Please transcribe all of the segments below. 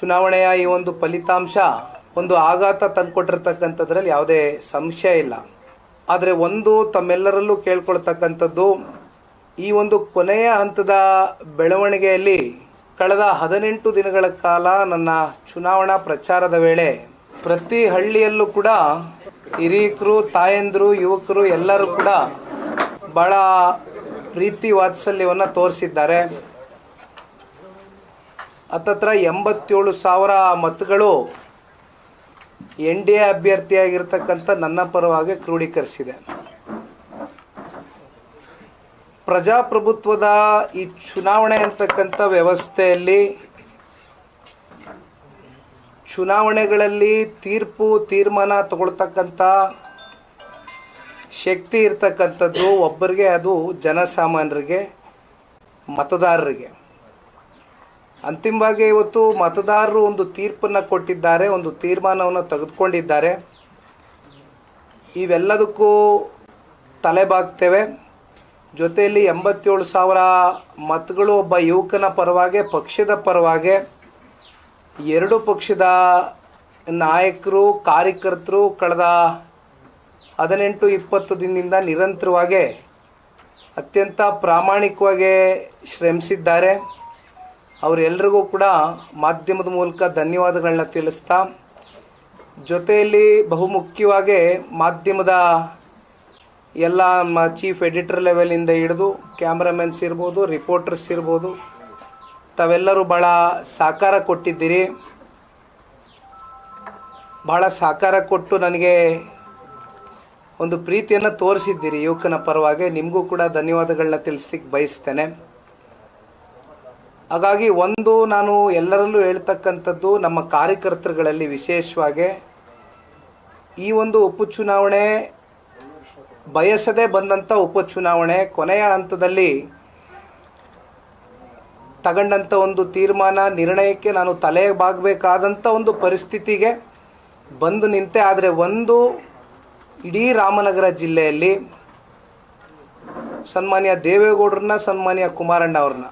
ಚುನಾವಣೆಯ ಈ ಒಂದು ಫಲಿತಾಂಶ ಒಂದು ಆಘಾತ ತಂದುಕೊಟ್ಟಿರ್ತಕ್ಕಂಥದ್ರಲ್ಲಿ ಯಾವುದೇ ಸಂಶಯ ಇಲ್ಲ. ಆದರೆ ಒಂದು ತಮ್ಮೆಲ್ಲರಲ್ಲೂ ಕೇಳ್ಕೊಳ್ತಕ್ಕಂಥದ್ದು ಈ ಒಂದು ಕೊನೆಯ ಹಂತದ ಬೆಳವಣಿಗೆಯಲ್ಲಿ ಕಳೆದ ಹದಿನೆಂಟು ದಿನಗಳ ಕಾಲ ನನ್ನ ಚುನಾವಣಾ ಪ್ರಚಾರದ ವೇಳೆ ಪ್ರತಿ ಹಳ್ಳಿಯಲ್ಲೂ ಕೂಡ ಹಿರಿಯಕರು, ತಾಯಂದರು, ಯುವಕರು ಎಲ್ಲರೂ ಕೂಡ ಭಾಳ ಪ್ರೀತಿ ವಾತ್ಸಲ್ಯವನ್ನು ತೋರಿಸಿದ್ದಾರೆ. ಹತ್ತತ್ರ ಎಂಬತ್ತೇಳು ಸಾವಿರ ಮತಗಳು ಎನ್ ಡಿ ಎ ಅಭ್ಯರ್ಥಿಯಾಗಿರ್ತಕ್ಕಂಥ ನನ್ನ ಪರವಾಗಿ ಕ್ರೋಢೀಕರಿಸಿದೆ ಪ್ರಜಾಪ್ರಭುತ್ವದ ಈ ಚುನಾವಣೆ ಅಂತಕ್ಕಂಥ ವ್ಯವಸ್ಥೆಯಲ್ಲಿ ಚುನಾವಣೆಗಳಲ್ಲಿ ತೀರ್ಪು, ತೀರ್ಮಾನ ತಗೊಳ್ತಕ್ಕಂಥ ಶಕ್ತಿ ಇರ್ತಕ್ಕಂಥದ್ದು ಒಬ್ಬರಿಗೆ, ಅದು ಜನಸಾಮಾನ್ಯರಿಗೆ, ಮತದಾರರಿಗೆ. ಅಂತಿಮವಾಗಿ ಇವತ್ತು ಮತದಾರರು ಒಂದು ತೀರ್ಪನ್ನು ಕೊಟ್ಟಿದ್ದಾರೆ, ಒಂದು ತೀರ್ಮಾನವನ್ನು ತೆಗೆದುಕೊಂಡಿದ್ದಾರೆ. ಇವೆಲ್ಲದಕ್ಕೂ ತಲೆಬಾಗ್ತೇವೆ ಜೊತೆಯಲ್ಲಿ ಎಂಬತ್ತೇಳು ಸಾವಿರ ಮತಗಳು ಒಬ್ಬ ಯುವಕನ ಪರವಾಗಿ, ಪಕ್ಷದ ಪರವಾಗಿ ಎರಡು ಪಕ್ಷದ ನಾಯಕರು, ಕಾರ್ಯಕರ್ತರು ಕಳೆದ ಹದಿನೆಂಟು, ಇಪ್ಪತ್ತು ದಿನದಿಂದ ನಿರಂತರವಾಗಿ ಅತ್ಯಂತ ಪ್ರಾಮಾಣಿಕವಾಗಿ ಶ್ರಮಿಸಿದ್ದಾರೆ. ಅವರೆಲ್ಲರಿಗೂ ಕೂಡ ಮಾಧ್ಯಮದ ಮೂಲಕ ಧನ್ಯವಾದಗಳನ್ನ ತಿಳಿಸ್ತಾ, ಜೊತೆಯಲ್ಲಿ ಬಹುಮುಖ್ಯವಾಗಿ ಮಾಧ್ಯಮದ ಎಲ್ಲ ನಮ್ಮ ಚೀಫ್ ಎಡಿಟರ್ ಲೆವೆಲಿಂದ ಹಿಡಿದು ಕ್ಯಾಮ್ರಾಮನ್ಸ್ ಇರ್ಬೋದು ರಿಪೋರ್ಟರ್ಸ್ ಇರ್ಬೋದು, ತಾವೆಲ್ಲರೂ ಭಾಳ ಸಹಕಾರ ಕೊಟ್ಟಿದ್ದೀರಿ. ಭಾಳ ಸಹಕಾರ ಕೊಟ್ಟು ನನಗೆ ಒಂದು ಪ್ರೀತಿಯನ್ನು ತೋರಿಸಿದ್ದೀರಿ ಯುವಕನ ಪರವಾಗಿ. ನಿಮಗೂ ಕೂಡ ಧನ್ಯವಾದಗಳನ್ನ ತಿಳಿಸ್ಲಿಕ್ಕೆ ಬಯಸ್ತೇನೆ. ಹಾಗಾಗಿ ಒಂದು ನಾನು ಎಲ್ಲರಲ್ಲೂ ಹೇಳ್ತಕ್ಕಂಥದ್ದು ನಮ್ಮ ಕಾರ್ಯಕರ್ತರುಗಳಲ್ಲಿ ವಿಶೇಷವಾಗಿ ಈ ಒಂದು ಉಪಚುನಾವಣೆ ಬಯಸದೇ ಬಂದಂಥ ಉಪಚುನಾವಣೆ ಕೊನೆಯ ಹಂತದಲ್ಲಿ ತಗೊಂಡಂಥ ಒಂದು ತೀರ್ಮಾನ, ನಿರ್ಣಯಕ್ಕೆ ನಾನು ತಲೆ ಬಾಗಬೇಕಾದಂಥ ಒಂದು ಪರಿಸ್ಥಿತಿಗೆ ಬಂದು ನಿಂತೆ. ಆದರೆ ಒಂದು ಇಡೀ ರಾಮನಗರ ಜಿಲ್ಲೆಯಲ್ಲಿ ಸನ್ಮಾನ್ಯ ದೇವೇಗೌಡರನ್ನ, ಸನ್ಮಾನ್ಯ ಕುಮಾರಣ್ಣ ಅವ್ರನ್ನ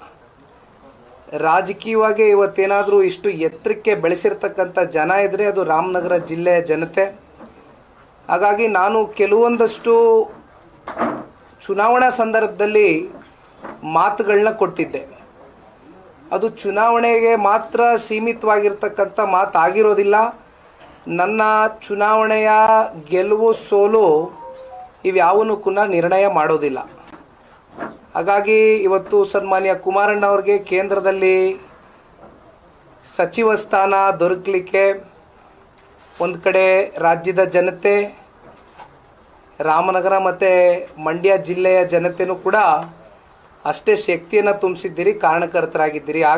ರಾಜಕೀಯವಾಗಿ ಇವತ್ತೇನಾದರೂ ಇಷ್ಟು ಎತ್ತರಕ್ಕೆ ಬೆಳೆಸಿರ್ತಕ್ಕಂಥ ಜನ ಇದ್ದರೆ ಅದು ರಾಮನಗರ ಜಿಲ್ಲೆಯ ಜನತೆ. ಹಾಗಾಗಿ ನಾನು ಕೆಲವೊಂದಷ್ಟು ಚುನಾವಣಾ ಸಂದರ್ಭದಲ್ಲಿ ಮಾತುಗಳನ್ನ ಕೊಟ್ಟಿದ್ದೆ. ಅದು ಚುನಾವಣೆಗೆ ಮಾತ್ರ ಸೀಮಿತವಾಗಿರ್ತಕ್ಕಂಥ ಮಾತಾಗಿರೋದಿಲ್ಲ. ನನ್ನ ಚುನಾವಣೆಯ ಗೆಲುವು ಸೋಲು ಇವ್ಯಾವನ್ನೂ ಕೂಡ ನಿರ್ಣಯ ಮಾಡೋದಿಲ್ಲ. ಹಾಗಾಗಿ ಇವತ್ತು ಸನ್ಮಾನ್ಯ ಕುಮಾರಣ್ಣ ಅವ್ರಿಗೆ ಕೇಂದ್ರದಲ್ಲಿ ಸಚಿವ ಸ್ಥಾನ ದೊರಕಲಿಕ್ಕೆ ಒಂದು ಕಡೆ ರಾಜ್ಯದ ಜನತೆ, ರಾಮನಗರ ಮತ್ತು ಮಂಡ್ಯ ಜಿಲ್ಲೆಯ ಜನತೆನೂ ಕೂಡ ಅಷ್ಟೇ ಶಕ್ತಿಯನ್ನು ತುಂಬಿಸಿದ್ದೀರಿ, ಕಾರಣಕರ್ತರಾಗಿದ್ದೀರಿ. ಆಗ